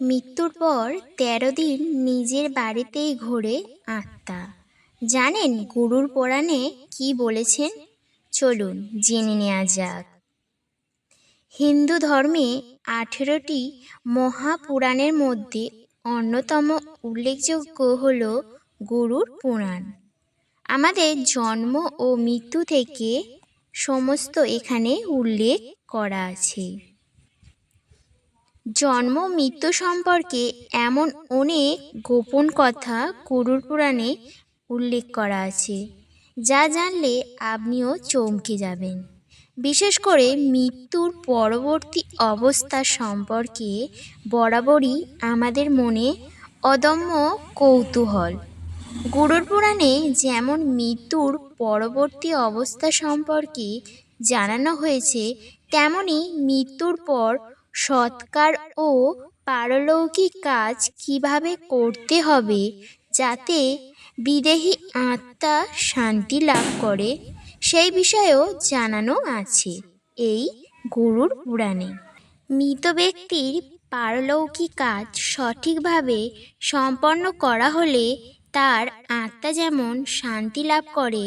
মৃত্যুর পর তেরো দিন নিজের বাড়িতেই ঘোরে আত্মা। জানেন গুরুর পুরাণে কি বলেছেন? চলুন জেনে নেওয়া যাক। হিন্দু ধর্মে আঠেরোটি মহাপুরাণের মধ্যে অন্যতম উল্লেখযোগ্য হল গরুর পুরাণ। আমাদের জন্ম ও মৃত্যু থেকে সমস্ত এখানে উল্লেখ করা আছে। জন্ম, মৃত্যু সম্পর্কে এমন অনেক গোপন কথা গরুর পুরাণে উল্লেখ করা আছে, যা জানলে আপনিও চমকে যাবেন। বিশেষ করে মৃত্যুর পরবর্তী অবস্থা সম্পর্কে বরাবরই আমাদের মনে অদম্য কৌতূহল। গরুর পুরাণে যেমন মৃত্যুর পরবর্তী অবস্থা সম্পর্কে জানানো হয়েছে তেমনই মৃত্যুর পর সৎকার ও পারলৌকিক কাজ কীভাবে করতে হবে যাতে বিদেহী আত্মা শান্তি লাভ করে, সেই বিষয়েও জানানো আছে এই গুরুর পুরাণে। মৃত ব্যক্তির পারলৌকিক কাজ সঠিকভাবে সম্পন্ন করা হলে তার আত্মা যেমন শান্তি লাভ করে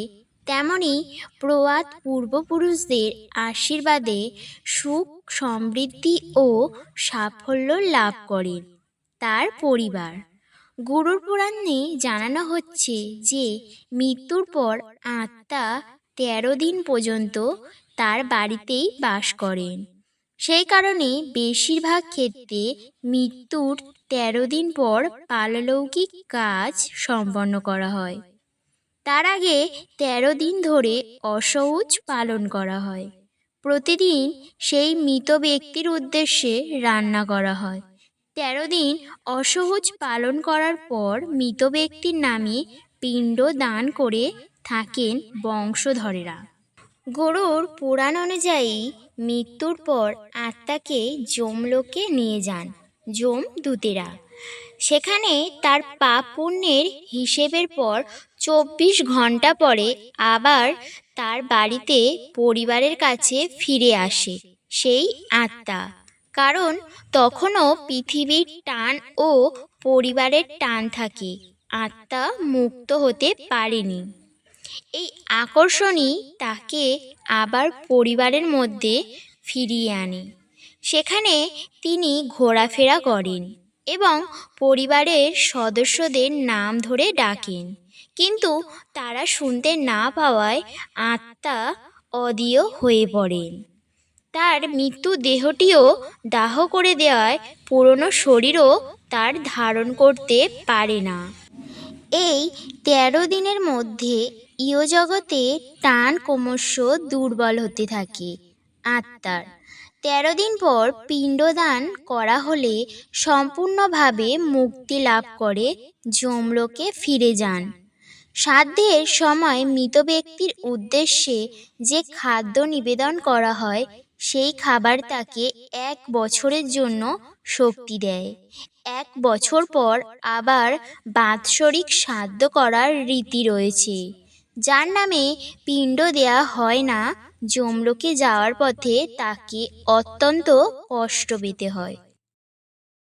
তেমনই প্রয়াত পূর্বপুরুষদের আশীর্বাদে সুখ, সমৃদ্ধি ও সাফল্য লাভ করেন তার পরিবার। গরুর পুরাণে জানানো হচ্ছে যে, মৃত্যুর পর আত্মা তেরো দিন পর্যন্ত তার বাড়িতেই বাস করেন সেই কারণে বেশিরভাগ ক্ষেত্রে মৃত্যুর তেরো দিন পর পারলৌকিক কাজ সম্পন্ন করা হয়। তার আগে তেরো দিন ধরে অসৌচ পালন করা হয়। প্রতিদিন সেই মৃত ব্যক্তির উদ্দেশ্যে রান্না করা হয়। তেরো দিন অসহজ পালন করার পর মৃত ব্যক্তির নামে পিণ্ড দান করে থাকেন বংশধরেরা। গরুর পুরাণ অনুযায়ী মৃত্যুর পর আত্মাকে যমলোকে নিয়ে যান। যমদূতেরা সেখানে তার পাপ পুণ্যের হিসেবের পর চব্বিশ ঘণ্টা পরে আবার তার বাড়িতে পরিবারের কাছে ফিরে আসে সেই আত্মা। কারণ তখনও পৃথিবীর টান ও পরিবারের টান থাকে, আত্মা মুক্ত হতে পারেনি। এই আকর্ষণই তাকে আবার পরিবারের মধ্যে ফিরিয়ে আনে। সেখানে তিনি ঘোরাফেরা করেন এবং পরিবারের সদস্যদের নাম ধরে ডাকেন। কিন্তু তারা শুনতে না পাওয়ায় আত্মা অদীয় হয়ে পড়েন। তার মৃত্যু দেহটিও দাহ করে দেওয়ায় পুরনো শরীরও তার ধারণ করতে পারে না। এই তেরো দিনের মধ্যে ইহজগতে টান ক্রমশ দুর্বল হতে থাকে। আত্মার। তেরো দিন পর পিণ্ডদান করা হলে সম্পূর্ণভাবে মুক্তি লাভ করে যমলোকে ফিরে যান। সাধ্যের সময় মৃত ব্যক্তির উদ্দেশ্যে যে খাদ্য নিবেদন করা হয়, সেই খাবার তাকে এক বছরের জন্য শক্তি দেয়। এক বছর পর আবার বাৎসরিক শ্রাদ্ধ করার রীতি রয়েছে। যার নামে পিণ্ড দেয়া হয় না যমলোকে যাওয়ার পথে তাকে অত্যন্ত কষ্ট পেতে হয়।